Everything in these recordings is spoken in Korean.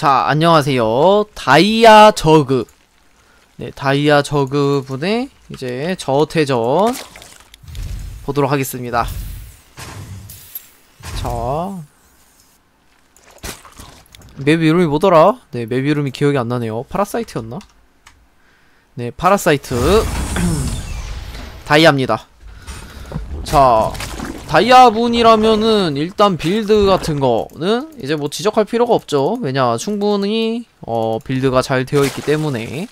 자, 안녕하세요. 다이아 저그. 네, 다이아 저그 분의 이제 저태전 보도록 하겠습니다. 자. 맵 이름이 뭐더라? 네, 맵 이름이 기억이 안 나네요. 파라사이트였나? 네, 파라사이트. 다이아입니다. 자, 다이아분이라면은 일단 빌드 같은 거는 이제 뭐 지적할 필요가 없죠. 왜냐, 충분히 어, 빌드가 잘 되어 있기 때문에.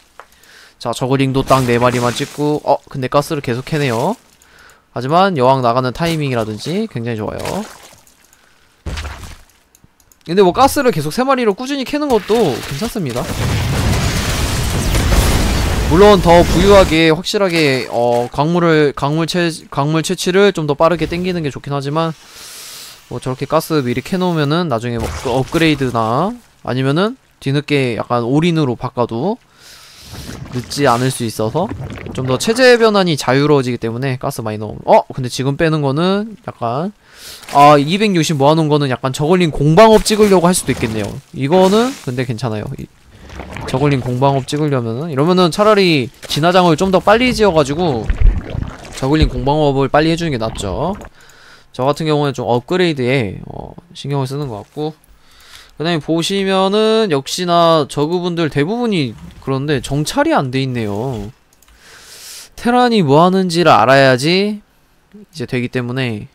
자, 저글링도 딱 4마리만 찍고, 어, 근데 가스를 계속 캐네요. 하지만 여왕 나가는 타이밍이라든지 굉장히 좋아요. 근데 뭐 가스를 계속 3마리로 꾸준히 캐는 것도 괜찮습니다. 물론 더 부유하게 확실하게 어 광물을 광물 채 광물 채취를 좀 더 빠르게 땡기는 게 좋긴 하지만 뭐 저렇게 가스 미리 캐놓으면은 나중에 뭐 업그레이드나 아니면은 뒤늦게 약간 올인으로 바꿔도 늦지 않을 수 있어서 좀 더 체제 변환이 자유로워지기 때문에 가스 많이 넣으면. 어? 근데 지금 빼는 거는 약간 아 260 모아놓은 거는 약간 저글링 공방업 찍으려고 할 수도 있겠네요. 이거는 근데 괜찮아요. 이, 저글링 공방업 찍으려면은? 이러면은 차라리 진화장을 좀 더 빨리 지어가지고 저글링 공방업을 빨리 해주는 게 낫죠. 저 같은 경우는 좀 업그레이드에 어, 신경을 쓰는 것 같고. 그 다음에 보시면은 역시나 저그분들 대부분이 그런데 정찰이 안 돼 있네요. 테란이 뭐 하는지를 알아야지 이제 되기 때문에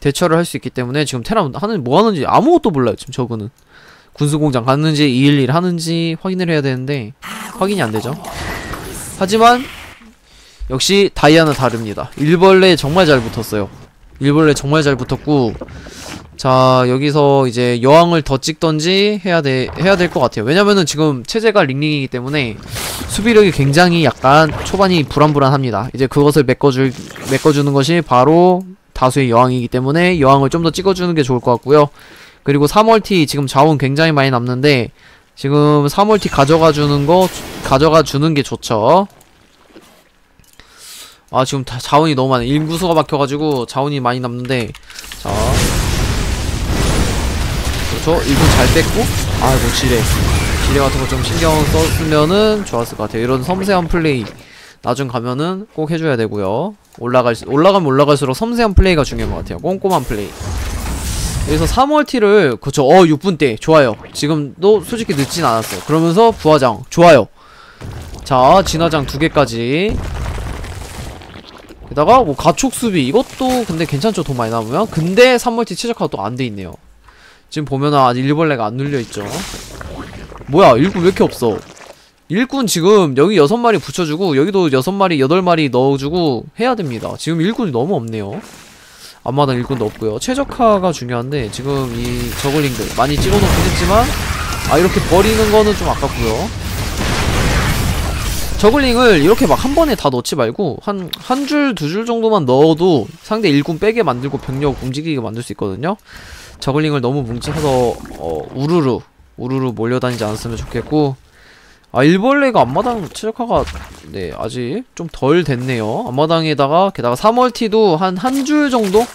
대처를 할 수 있기 때문에 지금 테란 하는 뭐 하는지 아무것도 몰라요 지금 저그는 군수공장 갔는지 211 하는지 확인을 해야 되는데 확인이 안 되죠. 하지만 역시 다이아는 다릅니다. 일벌레 정말 잘 붙었어요. 일벌레 정말 잘 붙었고 자 여기서 이제 여왕을 더 찍던지 해야 돼 해야 될 것 같아요. 왜냐면은 지금 체제가 링링이기 때문에 수비력이 굉장히 약간 초반이 불안불안합니다. 이제 그것을 메꿔줄 메꿔주는 것이 바로 다수의 여왕이기 때문에 여왕을 좀 더 찍어주는 게 좋을 것 같고요 그리고 3월티 지금 자원 굉장히 많이 남는데 지금 3월티 가져가 주는 거 가져가 주는 게 좋죠. 아 지금 다 자원이 너무 많아. 인구수가 막혀가지고 자원이 많이 남는데. 자. 그렇죠? 1분 잘 뺐고. 아이고 지뢰. 지뢰 같은 거 좀 신경 썼으면은 좋았을 것 같아요. 이런 섬세한 플레이 나중 가면은 꼭 해줘야 되고요. 올라갈 올라가면 올라갈수록 섬세한 플레이가 중요한 것 같아요. 꼼꼼한 플레이 여기서 3월티를 그쵸 어 6분 대 좋아요. 지금도 솔직히 늦진 않았어요. 그러면서 부화장. 좋아요. 자 진화장 두 개까지. 게다가 뭐 가촉 수비. 이것도 근데 괜찮죠 돈 많이 남으면? 근데 3월티 최적화가 또 안 돼 있네요. 지금 보면은 아직 일벌레가 안 눌려있죠. 뭐야 일꾼 왜 이렇게 없어? 일꾼 지금 여기 6마리 붙여주고 여기도 6마리 8마리 넣어주고 해야 됩니다. 지금 일꾼이 너무 없네요 앞마당 일꾼도 없고요. 최적화가 중요한데 지금 이 저글링들 많이 찍어놓긴 했지만 아 이렇게 버리는 거는 좀 아깝고요. 저글링을 이렇게 막 한 번에 다 넣지 말고 한 한 줄 두줄 정도만 넣어도 상대 일꾼 빼게 만들고 병력 움직이게 만들 수 있거든요. 저글링을 너무 뭉쳐서 어, 우르르 우르르 몰려다니지 않았으면 좋겠고 아 일벌레가 앞마당 최적화가 네 아직 좀 덜 됐네요. 앞마당에다가 게다가 3월티도 한 한 줄 정도?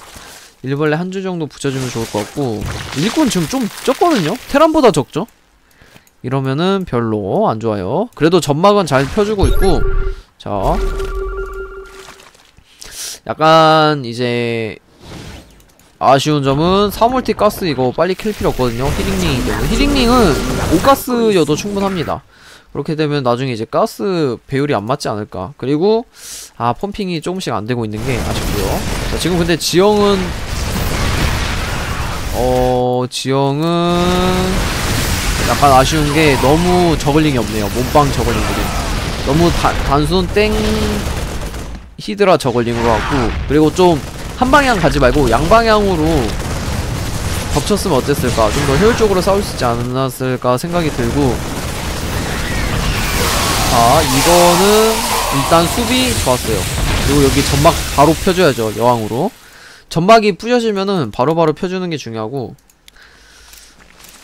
일벌레 한 줄 정도 붙여주면 좋을 것 같고. 일꾼 지금 좀 적거든요? 테란보다 적죠? 이러면은 별로 안 좋아요. 그래도 점막은 잘 펴주고 있고. 자. 약간 이제 아쉬운 점은 3월티 가스 이거 빨리 킬 필요 없거든요. 히링링이기 때문에. 히링링은 5가스여도 충분합니다 그렇게 되면 나중에 이제 가스 배율이 안 맞지 않을까. 그리고 아 펌핑이 조금씩 안 되고 있는 게 아쉽고요. 자 지금 근데 지형은 어 지형은 약간 아쉬운 게 너무 저글링이 없네요. 몸빵 저글링들이. 너무 다, 단순 땡 히드라 저글링으로 갖고 그리고 좀 한방향 가지 말고 양방향으로 덮쳤으면 어땠을까? 좀 더 효율적으로 싸울 수 있지 않았을까 생각이 들고 자 이거는 일단 수비 좋았어요. 그리고 여기 점막 바로 펴줘야죠 여왕으로. 점막이 부셔지면은 바로바로 펴주는 게 중요하고.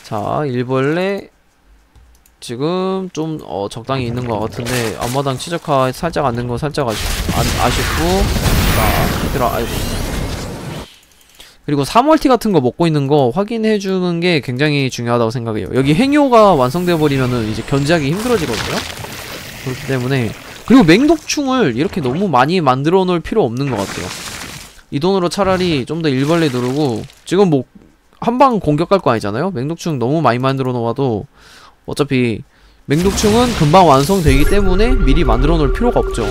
자 일벌레 지금 좀 어, 적당히 있는 것 같은데 앞마당 최적화 살짝 안된거 살짝 아쉽, 안, 아쉽고. 자 얘들아 아이고. 그리고 3월티 같은 거 먹고 있는 거 확인해 주는 게 굉장히 중요하다고 생각해요. 여기 행효가 완성되어 버리면은 이제 견제하기 힘들어지거든요. 그렇기 때문에 그리고 맹독충을 이렇게 너무 많이 만들어 놓을 필요 없는 것 같아요. 이 돈으로 차라리 좀 더 일벌레 누르고 지금 뭐 한방 공격할 거 아니잖아요. 맹독충 너무 많이 만들어 놓아도 어차피 맹독충은 금방 완성되기 때문에 미리 만들어 놓을 필요가 없죠.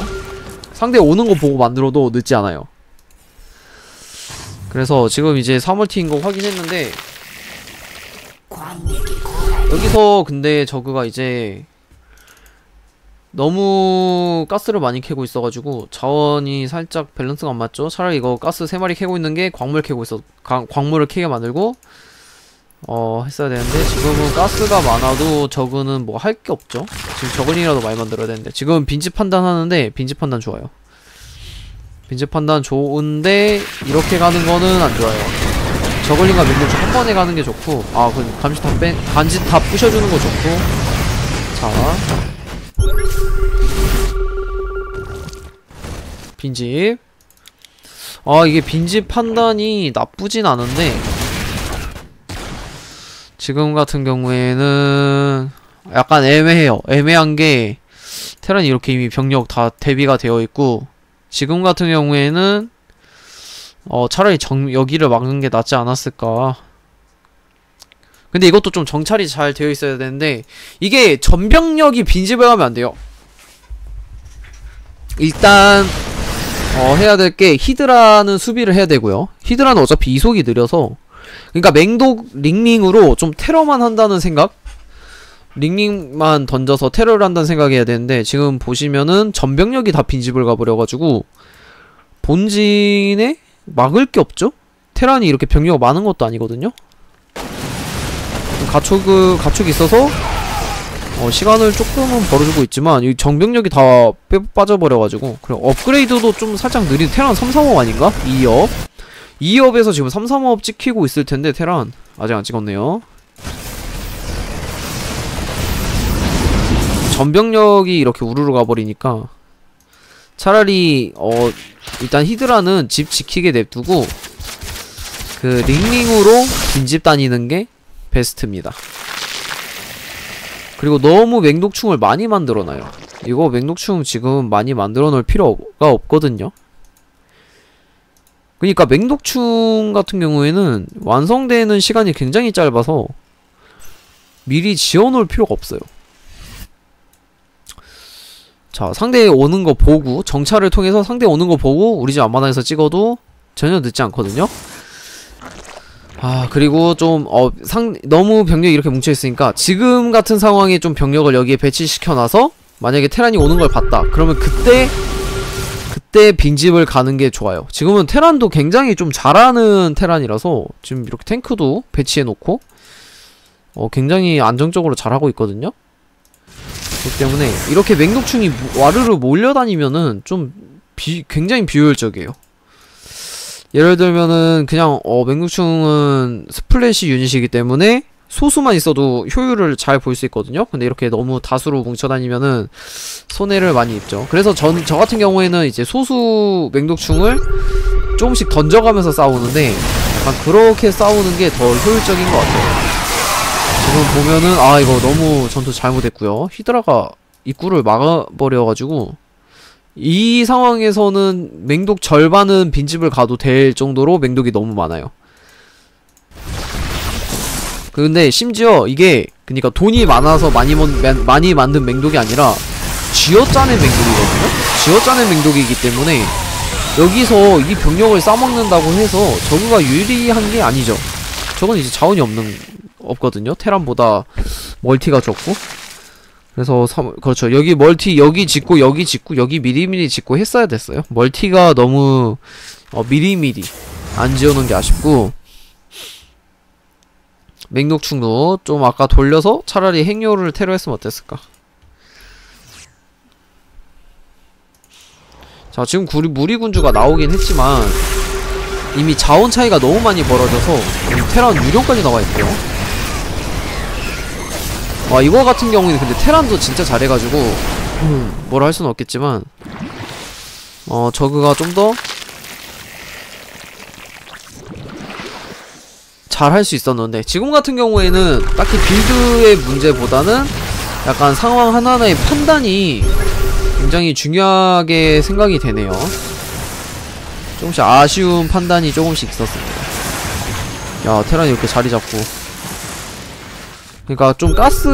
상대 오는 거 보고 만들어도 늦지 않아요. 그래서 지금 이제 3월티인 거 확인했는데 여기서 근데 저그가 이제 너무 가스를 많이 캐고 있어가지고 자원이 살짝 밸런스가 안 맞죠? 차라리 이거 가스 3마리 캐고 있는 게 광물 캐고 있어. 가, 광물을 캐게 만들고 어 했어야 되는데 지금은 가스가 많아도 저그는 뭐 할 게 없죠? 지금 저글링이라도 많이 만들어야 되는데. 지금 빈집 판단하는데 빈집 판단 좋아요. 빈집 판단 좋은데 이렇게 가는 거는 안 좋아요. 저글링과 맹독충 한 번에 가는 게 좋고 아그 감시 다 빼, 간지 다 부셔주는 거 좋고. 자 빈집. 아 이게 빈집 판단이 나쁘진 않은데. 지금 같은 경우에는 약간 애매해요. 애매한 게 테란이 이렇게 이미 병력 다 대비가 되어 있고 지금 같은 경우에는 어 차라리 정 여기를 막는 게 낫지 않았을까 근데 이것도 좀 정찰이 잘 되어 있어야 되는데 이게 전병력이 빈집에 가면 안 돼요 일단 어 해야 될 게 히드라는 수비를 해야 되고요 히드라는 어차피 이속이 느려서 그러니까 맹독 링링으로 좀 테러만 한다는 생각 링링만 던져서 테러를 한다는 생각해야 되는데 지금 보시면은 전병력이 다 빈집을 가버려가지고 본진에 막을 게 없죠? 테란이 이렇게 병력 많은 것도 아니거든요? 가축, 가축이 있어서 어, 시간을 조금은 벌어주고 있지만 이 정병력이 다 빼, 빠져버려가지고 그리고 업그레이드도 좀 살짝 느린 테란 3, 3업 아닌가? 2업? 2업에서 지금 3, 3업 찍히고 있을 텐데 테란. 아직 안 찍었네요. 전병력이 이렇게 우르르 가버리니까 차라리 어 일단 히드라는 집 지키게 냅두고 그 링링으로 빈집 다니는 게 베스트입니다. 그리고 너무 맹독충을 많이 만들어놔요. 이거 맹독충 지금 많이 만들어 놓을 필요가 없거든요. 그니까 맹독충 같은 경우에는 완성되는 시간이 굉장히 짧아서 미리 지어놓을 필요가 없어요. 자 상대 오는 거 보고 정찰을 통해서 상대 오는 거 보고 우리 집 앞마당에서 찍어도 전혀 늦지 않거든요 아 그리고 좀 어 상 너무 병력이 이렇게 뭉쳐있으니까 지금 같은 상황에 좀 병력을 여기에 배치시켜놔서 만약에 테란이 오는 걸 봤다. 그러면 그때 그때 빈집을 가는 게 좋아요. 지금은 테란도 굉장히 좀 잘하는 테란이라서 지금 이렇게 탱크도 배치해놓고 어 굉장히 안정적으로 잘하고 있거든요. 그렇기 때문에 이렇게 맹독충이 와르르 몰려다니면은 좀 비, 굉장히 비효율적이에요. 예를 들면은 그냥 어 맹독충은 스플래시 유닛이기 때문에 소수만 있어도 효율을 잘 볼 수 있거든요. 근데 이렇게 너무 다수로 뭉쳐다니면은 손해를 많이 입죠. 그래서 전 저 같은 경우에는 이제 소수 맹독충을 조금씩 던져가면서 싸우는데 그렇게 싸우는 게 더 효율적인 것 같아요. 지금 보면은 아 이거 너무 전투 잘못했고요 히드라가 입구를 막아버려가지고 이 상황에서는 맹독 절반은 빈집을 가도 될 정도로 맹독이 너무 많아요 근데 심지어 이게 그니까 돈이 많아서 많이, mon, 많이 만든 맹독이 아니라 쥐어짜낸 맹독이거든요? 쥐어짜낸 맹독이기 때문에 여기서 이 병력을 싸먹는다고 해서 저그가 유리한 게 아니죠 저건 이제 자원이 없는 없거든요. 테란보다 멀티가 적고. 그래서 3, 그렇죠. 여기 멀티 여기 짓고 여기 짓고 여기 미리미리 짓고 했어야 됐어요. 멀티가 너무 어, 미리미리 안 지어놓은 게 아쉽고 맹독충도 좀 아까 돌려서 차라리 행료를 테러 했으면 어땠을까. 자 지금 구리, 무리군주가 나오긴 했지만 이미 자원 차이가 너무 많이 벌어져서 테란 유령까지 나와있고요 와 이거 같은 경우에는 근데 테란도 진짜 잘해가지고 음, 뭐라 할 수는 없겠지만 어 저그가 좀 더 잘 할 수 있었는데 지금 같은 경우에는 딱히 빌드의 문제보다는 약간 상황 하나하나의 판단이 굉장히 중요하게 생각이 되네요. 조금씩 아쉬운 판단이 조금씩 있었습니다. 야 테란이 이렇게 자리 잡고 그러니까 좀 가스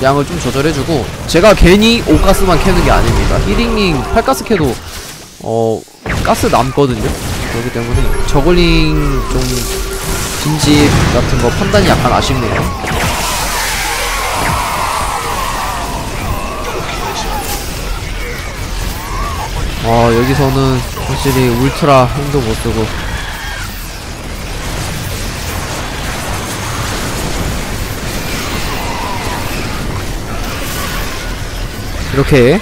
양을 좀 조절해주고 제가 괜히 5가스만 캐는 게 아닙니다. 히링링 8가스 캐도 어 가스 남거든요. 그렇기 때문에 저글링 좀 빈집 같은 거 판단이 약간 아쉽네요. 아 여기서는 확실히 울트라 힘도 못 쓰고 이렇게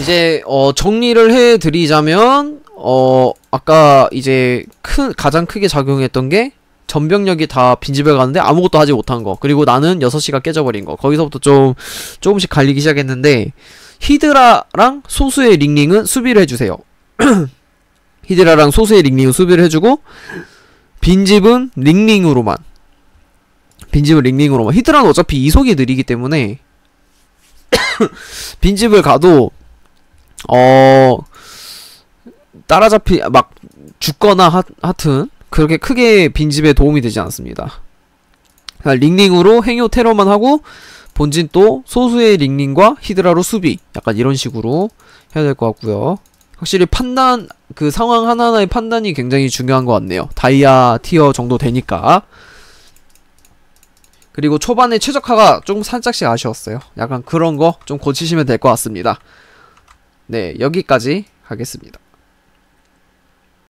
이제 어 정리를 해드리자면 어 아까 이제 큰 가장 크게 작용했던 게 전병력이 다 빈집에 가는데 아무것도 하지 못한 거. 그리고 나는 6시가 깨져버린 거. 거기서부터 좀 조금씩 갈리기 시작했는데 히드라랑 소수의 링링은 수비를 해주세요. 히드라랑 소수의 링링은 수비를 해주고 빈집은 링링으로만. 빈집은 링링으로만. 히드라는 어차피 이속이 느리기 때문에 빈집을 가도 어 따라잡히 막 죽거나 하, 하튼 그렇게 크게 빈집에 도움이 되지 않습니다. 그러니까 링링으로 행요 테러만 하고 본진 또 소수의 링링과 히드라로 수비 약간 이런 식으로 해야 될 것 같고요. 확실히 판단 그 상황 하나하나의 판단이 굉장히 중요한 것 같네요. 다이아 티어 정도 되니까. 그리고 초반에 최적화가 조금 살짝씩 아쉬웠어요. 약간 그런 거 좀 고치시면 될 것 같습니다. 네, 여기까지 하겠습니다.